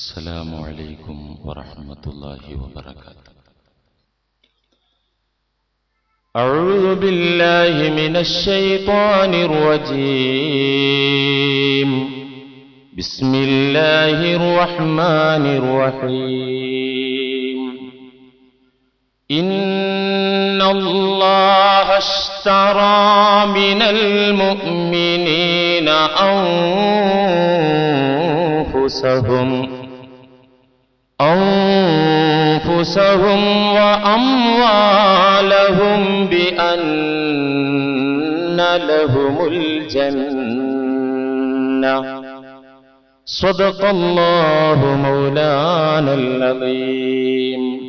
السلام عليكم ورحمة الله وبركاته. أعوذ بالله من الشيطان الرجيم. بسم الله الرحمن الرحيم. إن الله اشترى من المؤمنين أنفسهم أنفسهم وأموالهم بأن لهم الجنة. صدق الله مولانا العظيم.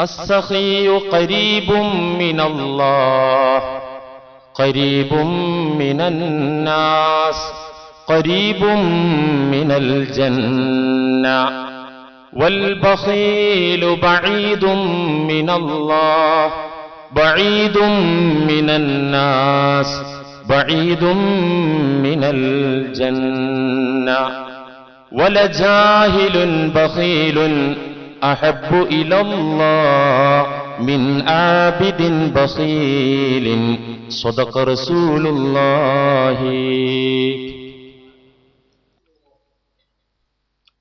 السخي قريب من الله قريب من الناس قريب من الجنة. والبخيل بعيد من الله بعيد من الناس بعيد من الجنة. ولجاهل بخيل أحب إلى الله من عابد بخيل صدق رسول الله.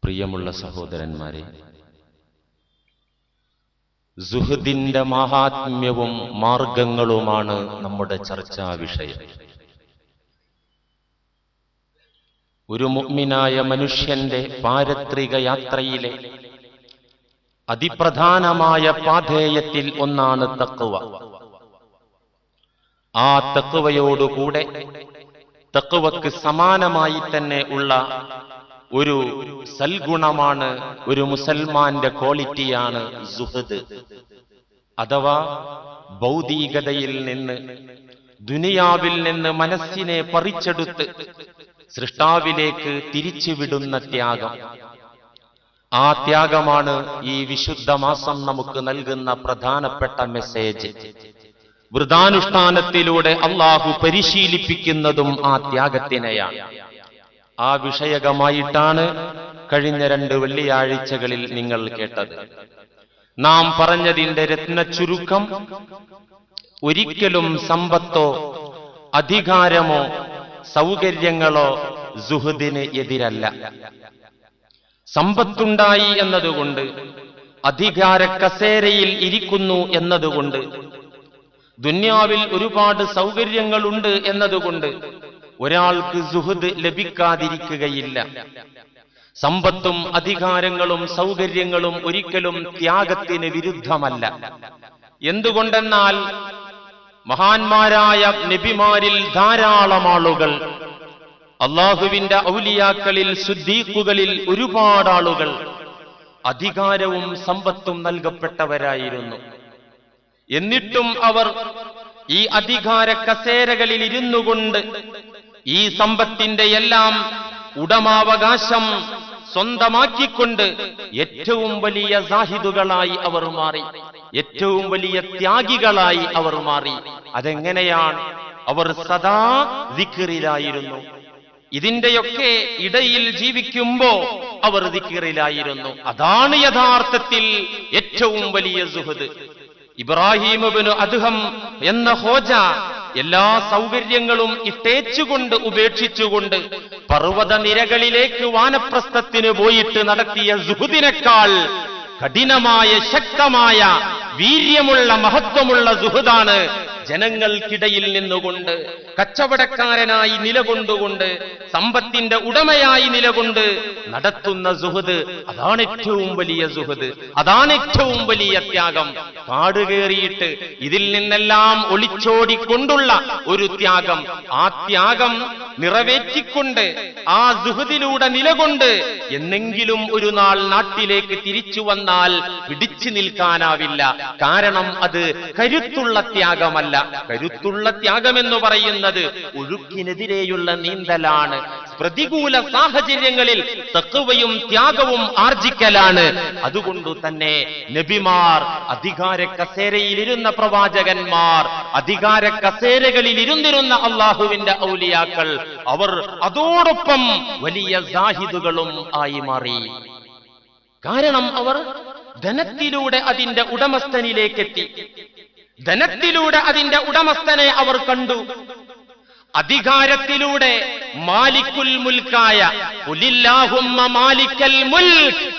പ്രിയമുള്ള സഹോദരന്മാരെ സുഹൃദിന്റെ മഹാത്മ്യവും മാർഗങ്ങളുമാണ് നമ്മുടെ ചർച്ചാ വിഷയം. ഒരു മുഗ്മിനായ മനുഷ്യന്റെ പാരത്രിക യാത്രയിലെ അതിപ്രധാനമായ പാധേയത്തിൽ ഒന്നാണ് തക്കുവ ആ തക്കുവയോടുകൂടെ തക്കുവക്ക് സമാനമായി തന്നെ ഉള്ള ഒരു സൽഗുണമാണ് ഒരു മുസൽമാന്റെ ക്വാളിറ്റിയാണ് സുഹൃദ്. അഥവാ ഭൗതികതയിൽ നിന്ന് ദുനിയാവിൽ നിന്ന് മനസ്സിനെ പറിച്ചെടുത്ത് സൃഷ്ടാവിലേക്ക് തിരിച്ചുവിടുന്ന ത്യാഗം. ആ ത്യാഗമാണ് ഈ വിശുദ്ധ മാസം നമുക്ക് നൽകുന്ന പ്രധാനപ്പെട്ട മെസ്സേജ്. വൃതാനുഷ്ഠാനത്തിലൂടെ അള്ളാഹു പരിശീലിപ്പിക്കുന്നതും ആ ത്യാഗത്തിനെയാണ്. ആ വിഷയകമായിട്ടാണ് കഴിഞ്ഞ രണ്ട് വെള്ളിയാഴ്ചകളിൽ നിങ്ങൾ കേട്ടത്. നാം പറഞ്ഞതിന്റെ രത്ന ചുരുക്കം ഒരിക്കലും സമ്പത്തോ അധികാരമോ സൗകര്യങ്ങളോ സുഹൃദിന് എതിരല്ല. സമ്പത്തുണ്ടായി എന്നതുകൊണ്ട് അധികാര കസേരയിൽ ഇരിക്കുന്നു എന്നതുകൊണ്ട് ദുന്യാവിൽ ഒരുപാട് സൗകര്യങ്ങളുണ്ട് എന്നതുകൊണ്ട് ഒരാൾക്ക് സുഹൃദ് ലഭിക്കാതിരിക്കുകയില്ല. സമ്പത്തും അധികാരങ്ങളും സൗകര്യങ്ങളും ഒരിക്കലും ത്യാഗത്തിന് വിരുദ്ധമല്ല. എന്തുകൊണ്ടെന്നാൽ മഹാന്മാരായ നബിമാരിൽ ധാരാളം ആളുകൾ അള്ളാഹുവിന്റെ ഔലിയാക്കളിൽ ശുദ്ധീക്കുകളിൽ ഒരുപാട് ആളുകൾ അധികാരവും സമ്പത്തും നൽകപ്പെട്ടവരായിരുന്നു. എന്നിട്ടും അവർ ഈ അധികാര കസേരകളിൽ ഇരുന്നു കൊണ്ട് ഈ സമ്പത്തിന്റെ എല്ലാം ഉടമാവകാശം സ്വന്തമാക്കിക്കൊണ്ട് ഏറ്റവും വലിയ സാഹിദുകളായി അവർ മാറി ഏറ്റവും വലിയ ത്യാഗികളായി അവർ മാറി. അതെങ്ങനെയാണ്? അവർ സദാ ദിക്കറിലായിരുന്നു ഇതിന്റെയൊക്കെ ഇടയിൽ ജീവിക്കുമ്പോ അവർ ദിക്കറിലായിരുന്നു അതാണ് യഥാർത്ഥത്തിൽ ഏറ്റവും വലിയ സുഹൃത് ഇബ്രാഹിമുബിന് അദ്ദേഹം എന്ന ഹോജ എല്ലാ സൗകര്യങ്ങളും ഇട്ടേച്ചുകൊണ്ട് ഉപേക്ഷിച്ചുകൊണ്ട് പർവത നിരകളിലേക്ക് വാനപ്രസ്ഥത്തിന് പോയിട്ട് നടത്തിയ സുഹുദിനേക്കാൾ കഠിനമായ ശക്തമായ വീര്യമുള്ള മഹത്വമുള്ള സുഹൃദാണ് ജനങ്ങൾക്കിടയിൽ നിന്നുകൊണ്ട് കച്ചവടക്കാരനായി നിലകൊണ്ടുകൊണ്ട് സമ്പത്തിന്റെ ഉടമയായി നിലകൊണ്ട് നടത്തുന്ന സുഹൃത് അതാണ് ഏറ്റവും വലിയ സുഹൃത് അതാണ് ഏറ്റവും വലിയ ത്യാഗം. കാട് കയറിയിട്ട് ഇതിൽ നിന്നെല്ലാം ഒളിച്ചോടിക്കൊണ്ടുള്ള ഒരു ത്യാഗം. ആ ത്യാഗം നിറവേറ്റിക്കൊണ്ട് ആ സുഹൃതിലൂടെ നിലകൊണ്ട് എന്നെങ്കിലും ഒരു നാൾ നാട്ടിലേക്ക് തിരിച്ചു വന്നാൽ പിടിച്ചു നിൽക്കാനാവില്ല. കാരണം അത് കരുത്തുള്ള ത്യാഗമല്ല. കരുത്തുള്ള ത്യാഗമെന്ന് പറയുന്നത് ഒഴുക്കിനെതിരെയുള്ള നീന്തലാണ്. പ്രതികൂല സാഹചര്യങ്ങളിൽ തക്കവയും ത്യാഗവും ആർജിക്കലാണ്. അതുകൊണ്ട് തന്നെ നബിമാർ അധികാര കസേരയിലിരുന്ന പ്രവാചകന്മാർ അധികാര കസേരകളിൽ ഇരുന്നിരുന്ന അള്ളാഹുവിന്റെ ഔലിയാക്കൾ അവർ അതോടൊപ്പം വലിയ സാഹിദുകളും ആയി മാറി. കാരണം അവർ ധനത്തിലൂടെ അതിന്റെ ഉടമസ്ഥനിലേക്കെത്തി. ധനത്തിലൂടെ അതിന്റെ ഉടമസ്ഥനെ അവർ കണ്ടു. അധികാരത്തിലൂടെ മാലിക്കുൽ മുൽക്കായ മാലിക്കൽ മുൽക്ക്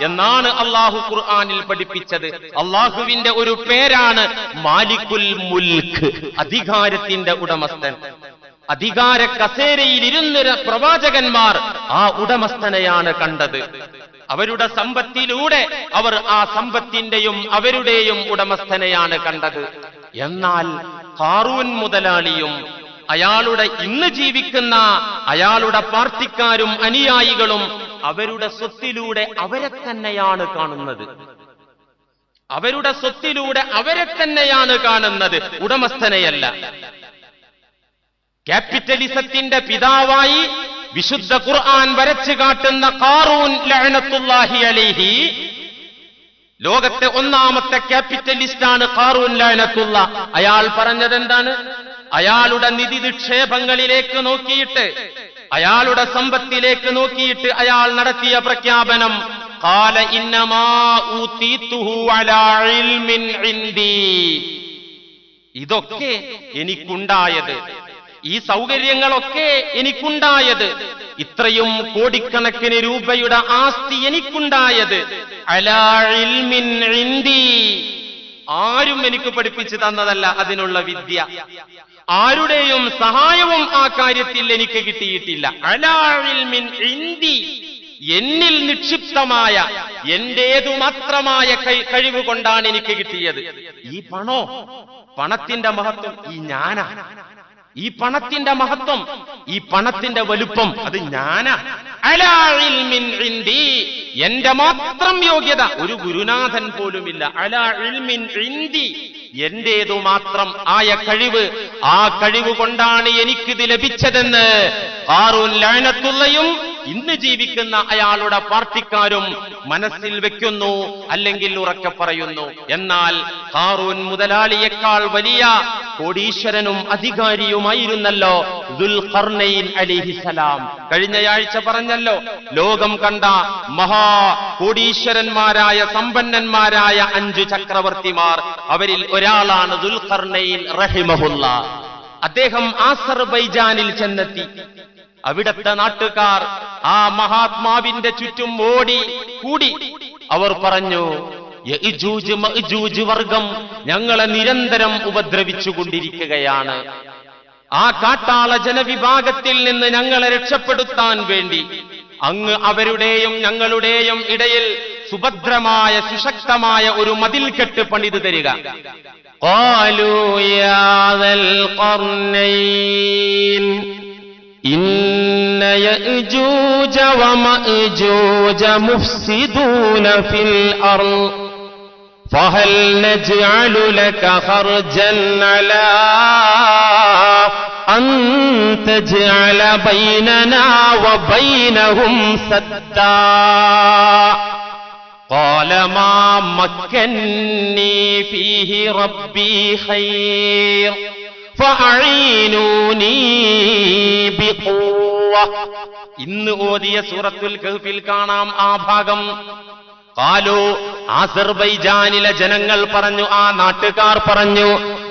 എന്നാണ് അള്ളാഹു ഖുർആാനിൽ പഠിപ്പിച്ചത്. അള്ളാഹുവിന്റെ ഒരു പേരാണ് മാലിക്കുൽ മുൽക്ക് അധികാരത്തിന്റെ ഉടമസ്ഥൻ. അധികാര കസേരയിൽ ഇരുന്ന പ്രവാചകന്മാർ ആ ഉടമസ്ഥനെയാണ് കണ്ടത്. അവരുടെ സമ്പത്തിലൂടെ അവർ ആ സമ്പത്തിന്റെയും അവരുടെയും ഉടമസ്ഥനെയാണ് കണ്ടത്. എന്നാൽ ഹാറൂൻ മുതലാളിയും അയാളുടെ ഇന്ന് ജീവിക്കുന്ന അയാളുടെ പാർട്ടിക്കാരും അനുയായികളും അവരുടെ സ്വത്തിലൂടെ അവരെ തന്നെയാണ് കാണുന്നത്. അവരുടെ സ്വത്തിലൂടെ അവരെ തന്നെയാണ് കാണുന്നത്. ഉടമസ്ഥനെയല്ല. ക്യാപിറ്റലിസത്തിന്റെ പിതാവായി വിശുദ്ധ ഖുർആൻ വരച്ചു കാട്ടുന്ന കാറൂൻ ലഅനത്തുല്ലാഹി അലൈഹി. ലോകത്തെ ഒന്നാമത്തെ ക്യാപിറ്റലിസ്റ്റാണ് കാറൂൻ ലഹനത്തുള്ള അയാൾ പറഞ്ഞത് എന്താണ് അയാളുടെ നിധി നിക്ഷേപങ്ങളിലേക്ക് നോക്കിയിട്ട് അയാളുടെ സമ്പത്തിലേക്ക് നോക്കിയിട്ട് അയാൾ നടത്തിയ പ്രഖ്യാപനം കാല ഇന്നമാ ഊതീതുഹു അലാ ഇൽമിൻ ഇതൊക്കെ എനിക്കുണ്ടായത്. ഈ സൗകര്യങ്ങളൊക്കെ എനിക്കുണ്ടായത്. ഇത്രയും കോടിക്കണക്കിന് രൂപയുടെ ആസ്തി എനിക്കുണ്ടായത്. ആരും എനിക്ക് പഠിപ്പിച്ചു തന്നതല്ല അതിനുള്ള വിദ്യ. ആരുടെയും സഹായവും ആ കാര്യത്തിൽ എനിക്ക് കിട്ടിയിട്ടില്ല. അലാ ഇൽമിൻ ഇൻദീ. എന്നിൽ നിക്ഷിപ്തമായ എന്റേതു മാത്രമായ കഴിവ് കൊണ്ടാണ് എനിക്ക് കിട്ടിയത്. ഈ പണോ? പണത്തിന്റെ മഹത്വം ഈ ഞാനാ ഈ പണത്തിന്റെ മഹത്വം ഈ പണത്തിന്റെ വലുപ്പം അത് ഞാനാ. എന്റെ മാത്രം യോഗ്യത ഒരു ഗുരുനാഥൻ പോലുമില്ല അലാ ഇൽമിൻ ഇൻദീ. എന്റേതു മാത്രം ആയ കഴിവ് ആ കഴിവ് കൊണ്ടാണ് എനിക്കിത് ലഭിച്ചതെന്ന് ആറു ലഅനത്തുള്ളയും ഇന്ന് ജീവിക്കുന്ന അയാളുടെ പാർട്ടിക്കാരും മനസ്സിൽ വെക്കുന്നു അല്ലെങ്കിൽ ഉറക്കെ പറയുന്നു. എന്നാൽ ഹാറൂൻ മുതലാളിയേക്കാൾ വലിയ കോടീശ്വരനും അധികാരിയുമായിരുന്നല്ലോ അലിഹിസലാം കഴിഞ്ഞയാഴ്ച പറഞ്ഞല്ലോ ലോകം കണ്ട മഹാ കോടീശ്വരന്മാരായ സമ്പന്നന്മാരായ അഞ്ചു ചക്രവർത്തിമാർ അവരിൽ ഒരാളാണ് ദുൽഖർണയിൻ റഹിമഹുല്ല. അദ്ദേഹം ആസർബൈജാനിൽ ചെന്നെത്തി. അവിടത്തെ നാട്ടുകാർ ആ മഹാത്മാവിന്റെ ചുറ്റും ഓടി കൂടി അവർ പറഞ്ഞു യഅ്ജൂജ് മഅ്ജൂജ് വർഗം ഞങ്ങളെ നിരന്തരം ഉപദ്രവിച്ചു കൊണ്ടിരിക്കുകയാണ് ആ കാട്ടാള ജനവിഭാഗത്തിൽ നിന്ന് ഞങ്ങളെ രക്ഷപ്പെടുത്താൻ വേണ്ടി അങ്ങ് അവരുടെയും ഞങ്ങളുടെയും ഇടയിൽ സുഭദ്രമായ സുശക്തമായ ഒരു മതിൽക്കെട്ട് പണിതു തരിക قالوا يا ذا القرنين إن يأجوج ومأجوج مفسدون في الأرض. فهل نجعل لك خرجا على أن تجعل بيننا وبينهم سدا؟ قال ما مكني فيه ربي خير. ഇന്ന് ഓതിയ സൂറത്തുൽ കഹ്ഫിൽ കാണാം ആ ഭാഗം. കാലു ആസർബൈജാനിലെ ജനങ്ങൾ പറഞ്ഞു ആ നാട്ടുകാർ പറഞ്ഞു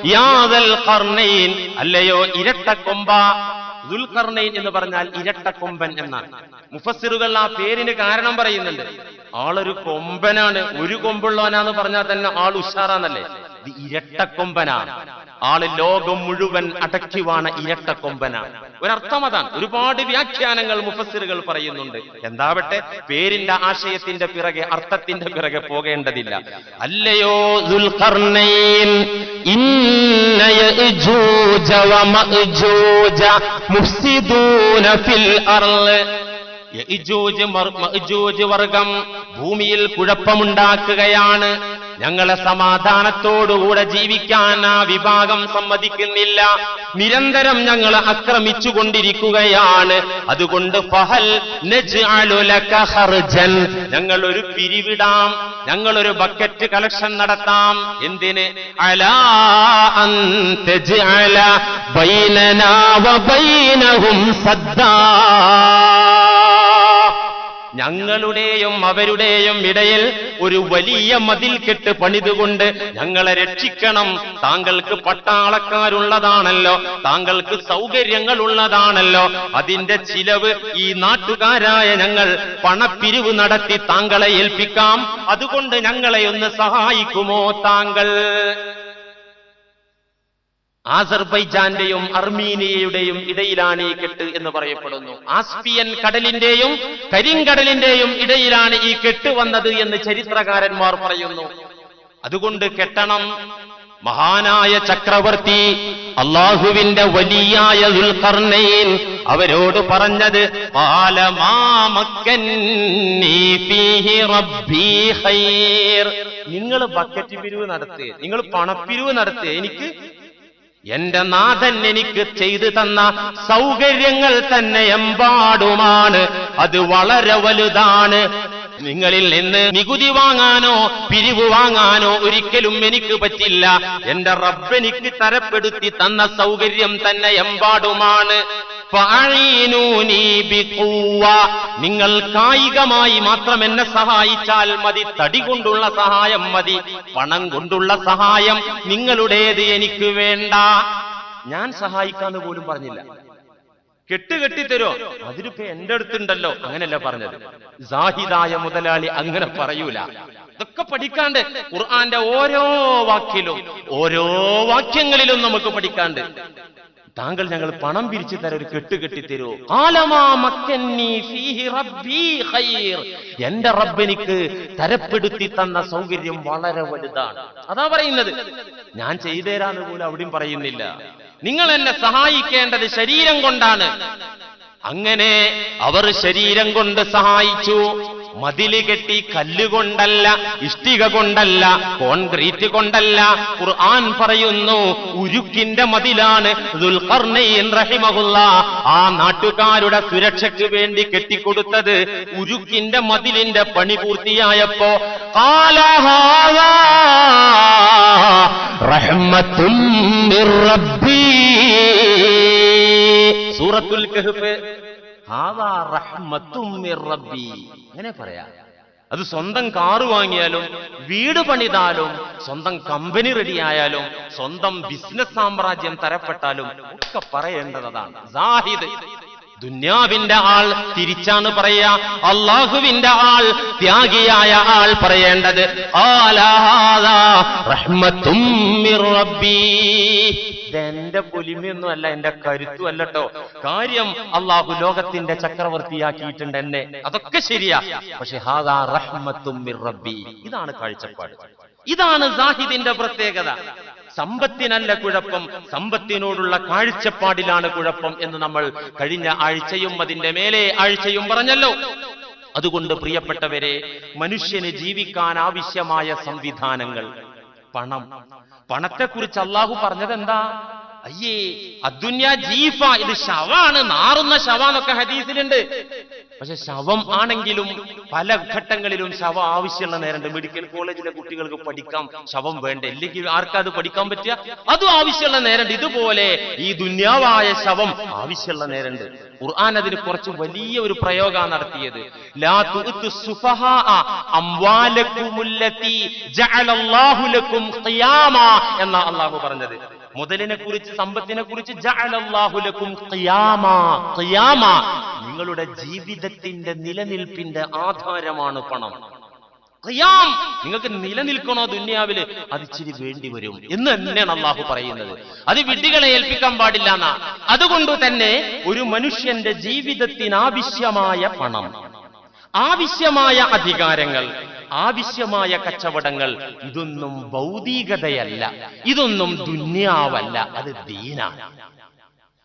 യാദൽ കർണയിൻ അല്ലയോ ഇരട്ട ഇരട്ടക്കൊമ്പ ദുൽഖർണയിൻ എന്ന് പറഞ്ഞാൽ ഇരട്ട കൊമ്പൻ എന്നാണ്. മുഫസ്സിറുകൾ ആ പേരിന് കാരണം പറയുന്നുണ്ട്. ആളൊരു കൊമ്പനാണ്. ഒരു കൊമ്പുള്ളവനാന്ന് പറഞ്ഞാൽ തന്നെ ആൾ ഉഷാറാന്നല്ലേ? ഇത് ഇരട്ടക്കൊമ്പനാണ് ആൾ ലോകം മുഴുവൻ അടക്കിവാണ ഇരട്ടക്കൊമ്പനാണ് ഒരർത്ഥം അതാണ് ഒരുപാട് വ്യാഖ്യാനങ്ങൾ മുഫസ്സിറുകൾ പറയുന്നുണ്ട്. എന്താവട്ടെ പേരിന്റെ ആശയത്തിന്റെ പിറകെ അർത്ഥത്തിന്റെ പിറകെ പോകേണ്ടതില്ല. അല്ലയോ വർഗം ഭൂമിയിൽ കുഴപ്പമുണ്ടാക്കുകയാണ്. ഞങ്ങളെ സമാധാനത്തോടുകൂടെ ജീവിക്കാൻ ആ വിഭാഗം സമ്മതിക്കുന്നില്ല. നിരന്തരം ഞങ്ങൾ ആക്രമിച്ചു കൊണ്ടിരിക്കുകയാണ് അതുകൊണ്ട് ഫഹൽ ഞങ്ങൾ ഒരു പിരിവിടാം. ഞങ്ങൾ ഒരു ബക്കറ്റ് കളക്ഷൻ നടത്താം. എന്തിന്? അലാ അൻ തജ്അല ബൈനനാ വബൈനഹും സദ്ദാ. ഞങ്ങളുടെയും അവരുടെയും ഇടയിൽ ഒരു വലിയ മതിൽ കെട്ട് പണിതുകൊണ്ട് ഞങ്ങളെ രക്ഷിക്കണം. താങ്കൾക്ക് പട്ടാളക്കാരുള്ളതാണല്ലോ. താങ്കൾക്ക് സൗകര്യങ്ങൾ ഉള്ളതാണല്ലോ അതിന്റെ ചിലവ് ഈ നാട്ടുകാരായ ഞങ്ങൾ പണപ്പിരിവ് നടത്തി താങ്കളെ ഏൽപ്പിക്കാം. അതുകൊണ്ട് ഞങ്ങളെ ഒന്ന് സഹായിക്കുമോ താങ്കൾ? ആസർബൈജാന്റെയും അർമീനിയയുടെയും ഇടയിലാണ് ഈ കെട്ട് എന്ന് പറയപ്പെടുന്നു. ആസ്പിയൻ കടലിന്റെയും കരിങ്കടലിന്റെയും ഇടയിലാണ് ഈ കെട്ട് വന്നത് എന്ന് ചരിത്രകാരന്മാർ പറയുന്നു. അതുകൊണ്ട് കെട്ടണം. മഹാനായ ചക്രവർത്തി അള്ളാഹുവിന്റെ വലിയായ ദുൽഖർണയിൻ അവരോട് പറഞ്ഞത്. നിങ്ങൾ ബക്കറ്റ് പിരിവ് നടത്തുക നിങ്ങൾ പണപ്പിരിവ് നടത്തുക എനിക്ക് എന്റെ നാഥൻ എനിക്ക് ചെയ്തു തന്ന സൗകര്യങ്ങൾ തന്നെ എമ്പാടുമാണ്. അത് വളരെ വലുതാണ്. നിങ്ങളിൽ നിന്ന് നികുതി വാങ്ങാനോ പിരിവ് വാങ്ങാനോ ഒരിക്കലും എനിക്ക് പറ്റില്ല. എന്റെ റബ്ബെനിക്ക് തരപ്പെടുത്തി തന്ന സൗകര്യം തന്നെ എമ്പാടുമാണ്. നിങ്ങൾ കായികമായി മാത്രം എന്നെ സഹായിച്ചാൽ മതി. തടി കൊണ്ടുള്ള സഹായം മതി. പണം കൊണ്ടുള്ള സഹായം നിങ്ങളുടേത് എനിക്ക് വേണ്ട. ഞാൻ സഹായിക്കാന്ന് പോലും പറഞ്ഞില്ല. കെട്ട് കെട്ടിത്തരോ? അതിനിപ്പോ എന്റെ അടുത്തുണ്ടല്ലോ. അങ്ങനല്ല പറഞ്ഞത്. സാഹിദായ മുതലാളി അങ്ങനെ പറയൂല. ഇതൊക്കെ പഠിക്കാണ്ട് ഖുർആന്റെ ഓരോ വാക്കിലും ഓരോ വാക്യങ്ങളിലും നമുക്ക് പഠിക്കാണ്ട്. താങ്കൾ ഞങ്ങൾ പണം പിരിച്ചു തര ഒരു കെട്ട് കെട്ടിത്തരൂ. എന്റെ റബ്ബെനിക്ക് തരപ്പെടുത്തി തന്ന സൗകര്യം വളരെ വലുതാണ്. അതാ പറയുന്നത്. ഞാൻ ചെയ്തേരാന്ന് പോലും അവിടെയും പറയുന്നില്ല. നിങ്ങൾ എന്നെ സഹായിക്കേണ്ടത് ശരീരം കൊണ്ടാണ്. അങ്ങനെ അവർ ശരീരം കൊണ്ട് സഹായിച്ചു. മതിൽ കെട്ടി കല്ലുകൊണ്ടല്ല ഇഷ്ടിക കൊണ്ടല്ല കോൺക്രീറ്റ് കൊണ്ടല്ല. ഖുർആൻ പറയുന്നു ഉരുക്കിന്റെ മതിലാണ് റഹിമഹുല്ല. ആ നാട്ടുകാരുടെ സുരക്ഷയ്ക്ക് വേണ്ടി കെട്ടിക്കൊടുത്തത് ഉരുക്കിന്റെ മതിലിന്റെ പണി പൂർത്തിയായപ്പോ റഹ്മത്തും സൂറത്തുൽ കഹ്ഫ് അങ്ങനെ പറയാ? അത് സ്വന്തം കാറ് വാങ്ങിയാലും വീട് പണിതാലും സ്വന്തം കമ്പനി റെഡിയായാലും സ്വന്തം ബിസിനസ് സാമ്രാജ്യം തരപ്പെട്ടാലും ഒക്കെ പറയേണ്ടതാണ്. ദുന്യാവിന്റെ ആൾ തിരിച്ചാണ് പറയാ. അള്ളാഹുവിന്റെ ആൾ ത്യാഗിയായ ആൾ പറയേണ്ടത് എന്റെ പൊലിമയൊന്നും അല്ല എന്റെ കരുത്തും അല്ലട്ടോ കാര്യം അള്ളാഹു ലോകത്തിന്റെ ചക്രവർത്തിയാക്കിയിട്ടുണ്ട് എന്നെ. അതൊക്കെ ശരിയാ. പക്ഷെ ഹാദാ റഹ്മത്തും ഇതാണ് കാഴ്ചപ്പാട്. ഇതാണ് സാഹിദിന്റെ പ്രത്യേകത. സമ്പത്തിനല്ല കുഴപ്പം സമ്പത്തിനോടുള്ള കാഴ്ചപ്പാടിലാണ് കുഴപ്പം എന്ന് നമ്മൾ കഴിഞ്ഞ ആഴ്ചയും അതിന്റെ മേലെ ആഴ്ചയും പറഞ്ഞല്ലോ. അതുകൊണ്ട് പ്രിയപ്പെട്ടവരെ മനുഷ്യന് ജീവിക്കാൻ ആവശ്യമായ സംവിധാനങ്ങൾ പണം. പണത്തെക്കുറിച്ച് അള്ളാഹു പറഞ്ഞത് എന്താ അയ്യേ അദ്ദുന്യ ജീഫ ഇത് ശവാണ് നാറുന്ന ശവാന്നൊക്കെ ഹദീസിലുണ്ട്. പക്ഷെ ശവം ആണെങ്കിലും പല ഘട്ടങ്ങളിലും ശവം ആവശ്യമുള്ള നേരമുണ്ട് മെഡിക്കൽ കോളേജിലെ കുട്ടികൾക്ക് പഠിക്കാം ശവം വേണ്ട. ഇല്ലെങ്കിൽ ആർക്കാ അത് പഠിക്കാൻ പറ്റുക? അതും ആവശ്യമുള്ള നേരമുണ്ട് ഇതുപോലെ ഈ ദുന്യാവായ ശവം ആവശ്യമുള്ള നേരമുണ്ട് ഖുർആൻ അതിന് കുറച്ച് വലിയ ഒരു പ്രയോഗമാണ് നടത്തിയത്. എന്നാ അള്ളാഹു പറഞ്ഞത്. മുതലിനെ കുറിച്ച് സമ്പത്തിനെ കുറിച്ച് നിങ്ങളുടെ ജീവിതത്തിന്റെ നിലനിൽപ്പിന്റെ ആധാരമാണ് പണം. ഖിയാം. നിങ്ങൾക്ക് നിലനിൽക്കണോ ദുന്യാവിൽ? അത് ഇച്ചിരി വേണ്ടി വരും. എന്ന് തന്നെയാണ് അള്ളാഹു പറയുന്നത്. അത് വിഡ്ഢികളെ ഏൽപ്പിക്കാൻ പാടില്ല എന്നാ. അതുകൊണ്ട് തന്നെ ഒരു മനുഷ്യന്റെ ജീവിതത്തിനാവശ്യമായ പണം. ആവശ്യമായ അധികാരങ്ങൾ ആവശ്യമായ കച്ചവടങ്ങൾ ഇതൊന്നും ഭൗതികതയല്ല. ഇതൊന്നും ദുന്യാവല്ല. അത് ദീനാണ്.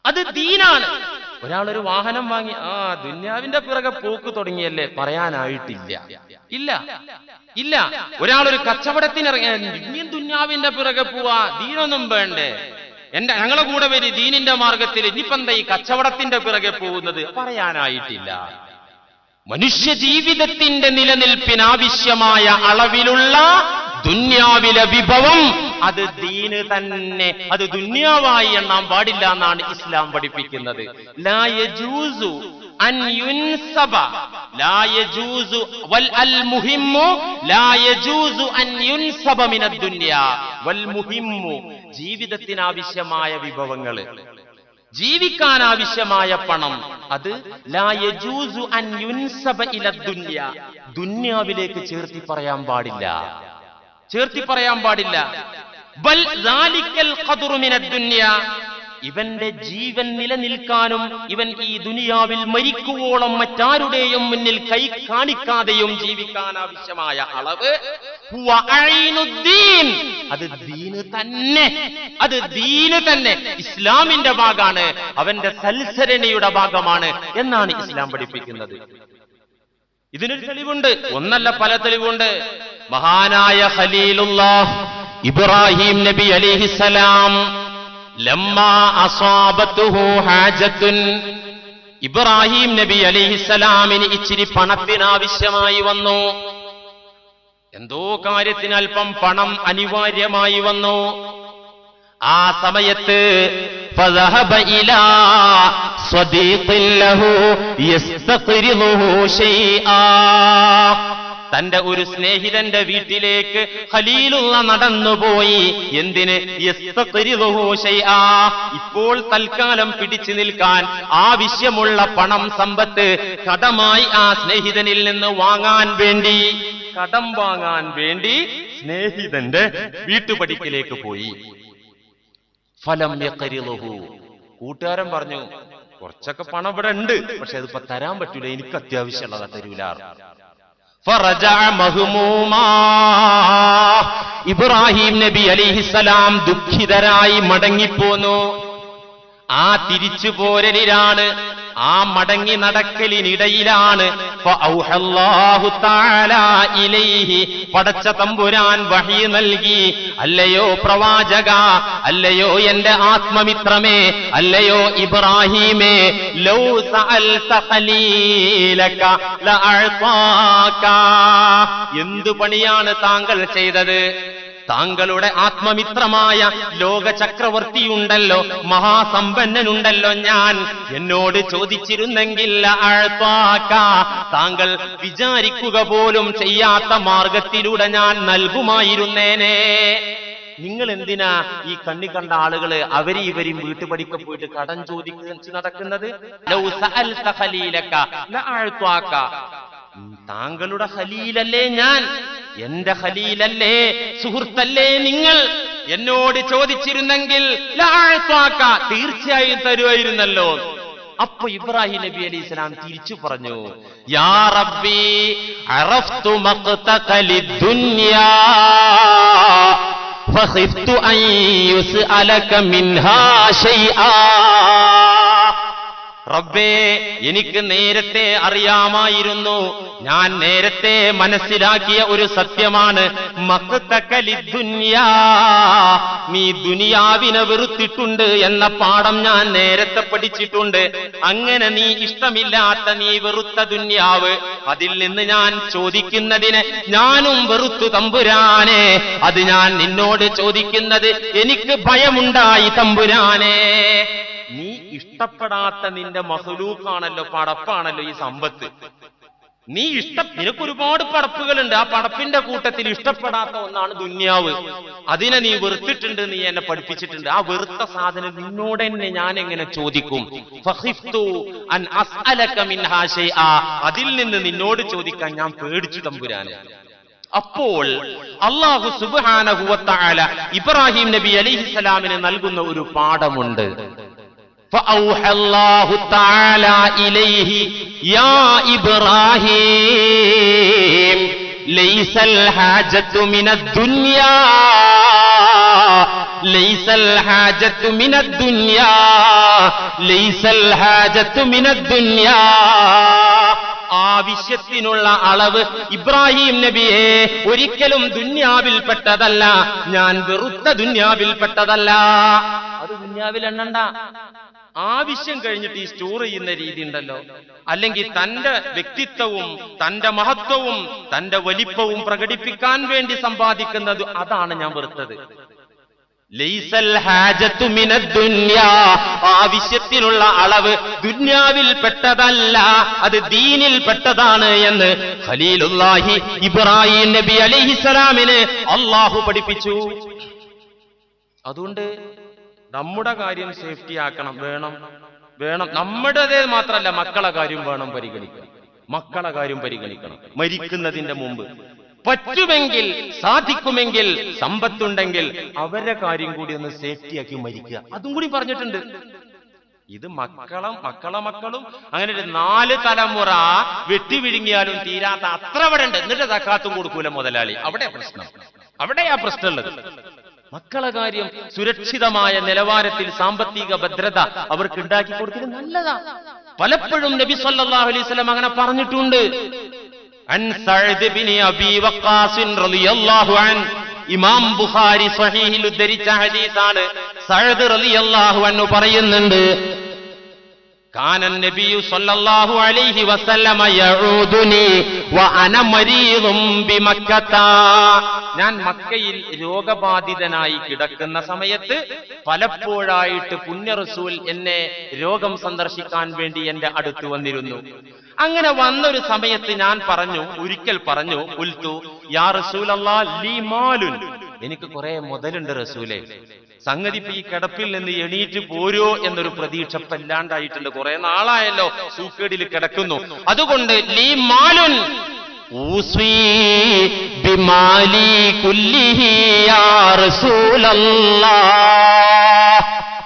അത് ദീനാണ്. ഒരാളൊരു വാഹനം വാങ്ങി ആ ദുന്യാവിന്റെ പിറകെ പോക്ക് തുടങ്ങിയല്ലേ? പറയാനായിട്ടില്ല. ഇല്ല. ഇല്ല. ഒരാളൊരു കച്ചവടത്തിനിറങ്ങി ഇനിയും ദുന്യാവിന്റെ പിറകെ പോവാ? ദീനൊന്നും വേണ്ടേ? എന്റെ ഞങ്ങളെ കൂടെ വരി ദീനിന്റെ മാർഗത്തിൽ ഇനിയിപ്പം ഈ കച്ചവടത്തിന്റെ പിറകെ പോകുന്നത്? പറയാനായിട്ടില്ല. മനുഷ്യ ജീവിതത്തിന്റെ നിലനിൽപ്പിനാവശ്യമായ അളവിലുള്ള ദുന്യാവിലെ വിഭവം അത് ദീന് തന്നെ. അത് ദുന്യാവായി എണ്ണാൻ പാടില്ല എന്നാണ് ഇസ്ലാം പഠിപ്പിക്കുന്നത്. ജീവിതത്തിനാവശ്യമായ വിഭവങ്ങൾ ജീവിക്കാൻ ആവശ്യമായ പണം. അത് ദുന്യാവിലേക്ക് ചേർത്തി പറയാൻ പാടില്ല. ചേർത്തി പറയാൻ പാടില്ല. ബൽ ഇവന്റെ ജീവൻ നിലനിൽക്കാനും ഇവൻ ഈ ദുനിയാവിൽ മരിക്കുവോളം മറ്റാരുടെയും മുന്നിൽ കൈ കാണിക്കാതെയും ജീവിക്കാൻ ആവശ്യമായ അളവ് അത് ദീന് തന്നെ. അത് ദീന് തന്നെ. ഇസ്ലാമിന്റെ ഭാഗമാണ്. അവന്റെ സൽസരണിയുടെ ഭാഗമാണ് എന്നാണ് ഇസ്ലാം പഠിപ്പിക്കുന്നത്. ഇതിനൊരു തെളിവുണ്ട്. ഒന്നല്ല പല തെളിവുണ്ട്. മഹാനായ ഖലീലുല്ലാഹ് ഇബ്രാഹിം നബി അലിഹിസലാം ഇബ്രാഹിം നബി അലിഹിസലാമിന് ഇച്ചിരി പണത്തിനാവശ്യമായി വന്നു. എന്തോ കാര്യത്തിന് അല്പം പണം അനിവാര്യമായി വന്നു. ആ സമയത്ത് സ്വദീഖില്ലഹു യസ്തഖ്രിദുഹു ഷൈആ തന്റെ ഒരു സ്നേഹിതന്റെ വീട്ടിലേക്ക് ഖലീലുള്ള നടന്നുപോയി. എന്തിന്. ഇപ്പോൾ തൽക്കാലം പിടിച്ചു നിൽക്കാൻ ആവശ്യമുള്ള പണം സമ്പത്ത് കടമായി ആ സ്നേഹിതനിൽ നിന്ന് വാങ്ങാൻ വേണ്ടി. കടം വാങ്ങാൻ വേണ്ടി സ്നേഹിതന്റെ വീട്ടുപടിക്കലേക്ക് പോയി. ഫലം കൂട്ടുകാരൻ പറഞ്ഞു കുറച്ചൊക്കെ പണം ഇവിടെ ഉണ്ട്. പക്ഷെ അതിപ്പോ തരാൻ പറ്റൂല. എനിക്ക് അത്യാവശ്യമുള്ളതാ തരൂല. ഇബ്രാഹിം നബി അലിഹിസലാം ദുഃഖിതരായി മടങ്ങിപ്പോന്നു. ആ തിരിച്ചു പോരലിലാണ് ആ മടങ്ങി നടക്കലിനിടയിലാണ്. പടച്ച തമ്പുരാൻ വഹി നൽകി. അല്ലയോ പ്രവാചക അല്ലയോ എന്റെ ആത്മമിത്രമേ അല്ലയോ ഇബ്രാഹീമേ ലൗ എന്തു പണിയാണ് താങ്കൾ ചെയ്തത്? താങ്കളുടെ ആത്മമിത്രമായ ലോക ചക്രവർത്തിയുണ്ടല്ലോ മഹാസമ്പന്നനുണ്ടല്ലോ ഞാൻ. എന്നോട് ചോദിച്ചിരുന്നെങ്കിൽ താങ്കൾ വിചാരിക്കുക പോലും ചെയ്യാത്ത മാർഗത്തിലൂടെ ഞാൻ നൽകുമായിരുന്നേനെ. നിങ്ങൾ എന്തിനാ ഈ കണ്ണി കണ്ട ആളുകൾ അവർ ഇവരും വീട്ടുപടിക്ക പോയിട്ട് കടം ചോദിച്ച് നടക്കുന്നത്? താങ്കളുടെ ഹലീലല്ലേ ഞാൻ? എന്റെ ഹലീലല്ലേ സുഹൃത്തല്ലേ നിങ്ങൾ? എന്നോട് ചോദിച്ചിരുന്നെങ്കിൽ തീർച്ചയായും തരുമായിരുന്നല്ലോ. അപ്പൊ ഇബ്രാഹിം നബി അലി ഇസ്ലാം തിരിച്ചു പറഞ്ഞു യാ റബ്ബി അറഫ്തു മഖ്തകലി ദുനിയാ ഫഖിഫ്തു അൻ മിൻഹാ ശൈആ. റബ്ബേ എനിക്ക് നേരത്തെ അറിയാമായിരുന്നു. ഞാൻ നേരത്തെ മനസ്സിലാക്കിയ ഒരു സത്യമാണ്. നീ ദുനിയാവിനെ വെറുത്തിട്ടുണ്ട് എന്ന പാഠം ഞാൻ നേരത്തെ പഠിച്ചിട്ടുണ്ട്. അങ്ങനെ നീ ഇഷ്ടമില്ലാത്ത നീ വെറുത്ത ദുന്യാവ്. അതിൽ നിന്ന് ഞാൻ ചോദിക്കുന്നതിന് ഞാനും വെറുത്തു തമ്പുരാനെ. അത് ഞാൻ നിന്നോട് ചോദിക്കുന്നത് എനിക്ക് ഭയമുണ്ടായി തമ്പുരാനെ. ഇഷ്ടപ്പെടാത്ത നിന്റെ മഹലൂക്കാണല്ലോ പടപ്പാണല്ലോ ഈ സമ്പത്ത്. നീ ഇഷ്ട നിനക്ക് ഒരുപാട് പടപ്പുകളുണ്ട്. ആ പടപ്പിന്റെ കൂട്ടത്തിൽ ഇഷ്ടപ്പെടാത്ത ഒന്നാണ് ദുന്യാവ്. അതിനെ നീ വെറുത്തിട്ടുണ്ട് നീ എന്നെ പഠിപ്പിച്ചിട്ടുണ്ട്. ആ വെറുത്ത സാധനം നിന്നോട് തന്നെ ഞാൻ എങ്ങനെ ചോദിക്കും. അതിൽ നിന്ന് നിന്നോട് ചോദിക്കാൻ ഞാൻ പേടിച്ചു തമ്പുരാന്. അപ്പോൾ അള്ളാഹു സുബ്ഹാനഹുവത്തആല ഇബ്രാഹിം നബി അലിഹിസലാമിന് നൽകുന്ന ഒരു പാഠമുണ്ട്. ആവശ്യത്തിനുള്ള അളവ് ഇബ്രാഹിം നബിയെ ഒരിക്കലും ദുന്യാവിൽപ്പെട്ടതല്ല ഞാൻ വെറുത്ത ദുന്യാവിൽപ്പെട്ടതല്ല അത് ദുന്യാവിൽ എണ്ണണ്ട. ആവശ്യം കഴിഞ്ഞിട്ട് ഈ സ്റ്റോർ ചെയ്യുന്ന രീതി ഉണ്ടല്ലോ. അല്ലെങ്കിൽ തന്റെ വ്യക്തിത്വവും തന്റെ മഹത്വവും തന്റെ വലിപ്പവും പ്രകടിപ്പിക്കാൻ വേണ്ടി സമ്പാദിക്കുന്നത് അതാണ് ഞാൻ വെറുത്തത്. ആവശ്യത്തിനുള്ള അളവ് ദുന്യാവിൽ പെട്ടതല്ല അത് ദീനിൽ പെട്ടതാണ് എന്ന് ഖലീലുല്ലാഹി ഇബ്രാഹിം നബി അലിഹിസലാമിന് അള്ളാഹു പഠിപ്പിച്ചു. അതുകൊണ്ട് നമ്മുടെ കാര്യം സേഫ്റ്റി ആക്കണം വേണം വേണം. നമ്മുടേതേ മാത്രമല്ല മക്കളെ കാര്യം വേണം പരിഗണിക്കണം. മക്കളെ കാര്യം പരിഗണിക്കണം. മരിക്കുന്നതിന്റെ മുമ്പ്. പറ്റുമെങ്കിൽ സാധിക്കുമെങ്കിൽ സമ്പത്തുണ്ടെങ്കിൽ അവരുടെ കാര്യം കൂടി ഒന്ന് സേഫ്റ്റി ആക്കി മരിക്കുക. അതും കൂടി പറഞ്ഞിട്ടുണ്ട്. ഇത് മക്കളും മക്കളെ മക്കളും അങ്ങനെ ഒരു നാല് തലമുറ വെട്ടിവിഴുങ്ങിയാലും തീരാത്ത അത്ര അവിടെ ഉണ്ട്. എന്നിട്ട് തക്കാത്തും കൊടുക്കൂല മുതലാളി. അവിടെ പ്രശ്നം. അവിടെയാ പ്രശ്നമുള്ളത് മക്കളെ കാര്യം സുരക്ഷിതമായ നിലവാരത്തിൽ സാമ്പത്തിക ഭദ്രത അവർക്ക് ഉണ്ടാക്കി കൊടുത്തത് നല്ലതാ. പലപ്പോഴും നബി സല്ലാഹു അലൈഹി വസല്ലം അങ്ങനെ പറഞ്ഞിട്ടുണ്ട്. ഇമാം ബുഖാരി സ്വഹീഹിൽ ഉദ്ധരിച്ച ഹദീസാണ് സഅദ് റളിയല്ലാഹു അൻഹു പറയുന്നുണ്ട്. كان النبي صلى الله عليه وسلم يعودني وانا مريض بمكة ഞാൻ മക്കയിൽ രോഗബാധിതനായി കിടക്കുന്ന സമയത്ത് പലപ്പോഴായിട്ട് പുണ്യ റസൂൽ എന്നെ രോഗം സന്ദർശിക്കാൻ വേണ്ടി എന്റെ അടുത്ത് വന്നിരുന്നു അങ്ങനെ വന്നൊരു സമയത്ത് ഞാൻ പറഞ്ഞു ഒരിക്കൽ പറഞ്ഞു ഉൽത്തു യാ റസൂലല്ലാ ലീ മാലുൻ എനിക്ക് കുറെ മുതലുണ്ട് റസൂലെ സംഗതി ഇപ്പൊ ഈ കിടപ്പിൽ നിന്ന് എണീറ്റ് പോരോ എന്നൊരു പ്രതീക്ഷ പല്ലാണ്ടായിട്ടുണ്ട് കുറെ നാളായല്ലോ സൂക്കേടിൽ കിടക്കുന്നു. അതുകൊണ്ട് ലീ മാലുൻ ബിമാലി യാ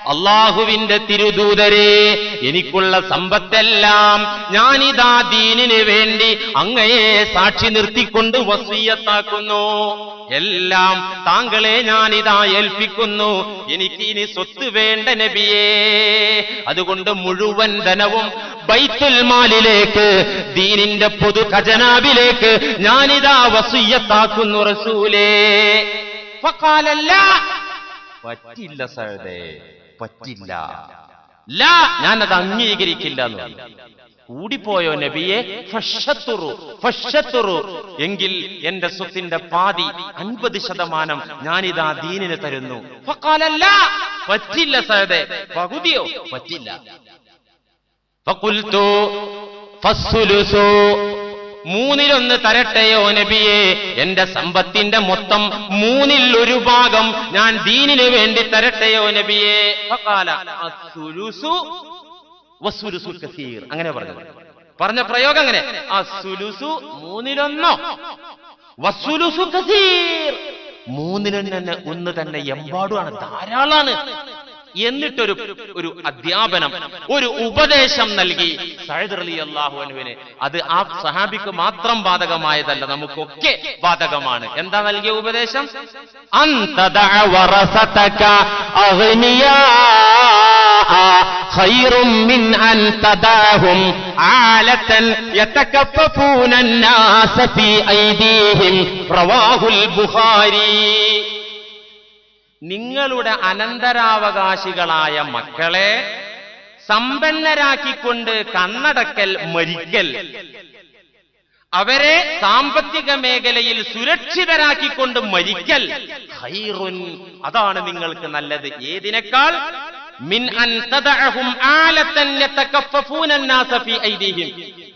അള്ളാഹുവിന്റെ തിരുദൂതരെ എനിക്കുള്ള സമ്പത്തെല്ലാം ഞാനിതാ ദീനിന് വേണ്ടി അങ്ങയെ സാക്ഷി നിർത്തിക്കൊണ്ട് വസീയത്താക്കുന്നു. എല്ലാം താങ്കളെ ഞാനിതാ ഏൽപ്പിക്കുന്നു. എനിക്ക് ഇനി സ്വത്ത് വേണ്ട നബിയേ. അതുകൊണ്ട് മുഴുവൻ ധനവും ബൈത്തുൽ മാലിലേക്ക് ദീനിന്റെ പൊതു ഖജനാവിലേക്ക് ഞാനിതാ വസീയത്താക്കുന്നു റസൂലേ. പറ്റില്ല സഹദേ പറ്റില്ല. ലാ അത് അംഗീകരിക്കില്ല എന്ന് പറഞ്ഞു. കൂടിപ്പോയോ നബിയെ എങ്കിൽ എന്റെ സ്വത്തിന്റെ പാതി അൻപത് ശതമാനം ഞാനിതാ ദീനിന് തരുന്നു. പറ്റില്ല സഹദേ പകുതിയോ? പറ്റില്ല. മൂന്നിലൊന്ന് തരട്ടെയോ നബിയെ. എന്റെ സമ്പത്തിന്റെ മൊത്തം മൂന്നിൽ ഒരു ഭാഗം ഞാൻ ദീനിന് വേണ്ടി തരട്ടെയോ നബിയെ. അങ്ങനെ പറഞ്ഞു പറഞ്ഞ പ്രയോഗം അങ്ങനെ അസ്സുലുസു മൂന്നിലൊന്നോ? വസ്സുലുസു കസീർ. മൂന്നിലൊന്ന് ഒന്ന് തന്നെ എമ്പാടുമാണ് ധാരാളാണ്. എന്നിട്ടൊരു ഒരു അധ്യാപനം ഒരു ഉപദേശം നൽകി സൈദ് അലി അള്ളാഹു അനുവിന് അത് ആ സഹാബിക്ക് മാത്രം ബാധകമായതല്ല നമുക്കൊക്കെ ബാധകമാണ് എന്താ നൽകിയ ഉപദേശം أنتدع ورثتك أغنياء خير من أن تدعهم عالة يتكففون الناس في أيديهم رواه البخاري നിങ്ങളുടെ അനന്തരാവകാശികളായ മക്കളെ സമ്പന്നരാക്കിക്കൊണ്ട് കണ്ണടക്കൽ മരിക്കൽ. അവരെ സാമ്പത്തിക മേഖലയിൽ സുരക്ഷിതരാക്കിക്കൊണ്ട് മരിക്കൽ. ഹൈറുൻ അതാണ് നിങ്ങൾക്ക് നല്ലത്. ഏതിനേക്കാൾ? മിൻ അൻ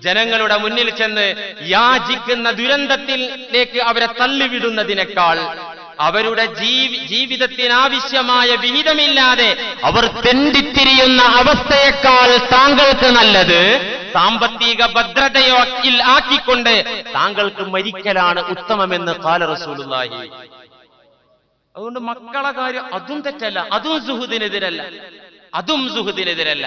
ജനങ്ങളുടെ മുന്നിൽ ചെന്ന് യാചിക്കുന്ന ദുരന്തത്തിലേക്ക് അവരെ തള്ളിവിടുന്നതിനേക്കാൾ അവരുടെ ജീവി ജീവിതത്തിനാവശ്യമായ വിഹിതമില്ലാതെ അവർ തെണ്ടിത്തിരിയുന്ന അവസ്ഥയേക്കാൾ താങ്കൾക്ക് നല്ലത്? സാമ്പത്തിക ഭദ്രതയോ ആക്കിക്കൊണ്ട് താങ്കൾക്ക് മരിക്കലാണ് ഉത്തമമെന്ന് കാല റസൂലുള്ളാഹി. അതുകൊണ്ട് മക്കളെ കാര്യം അതും തെറ്റല്ല അതും സുഹുദിനെതിരല്ല അതും സുഹുദിനെതിരല്ല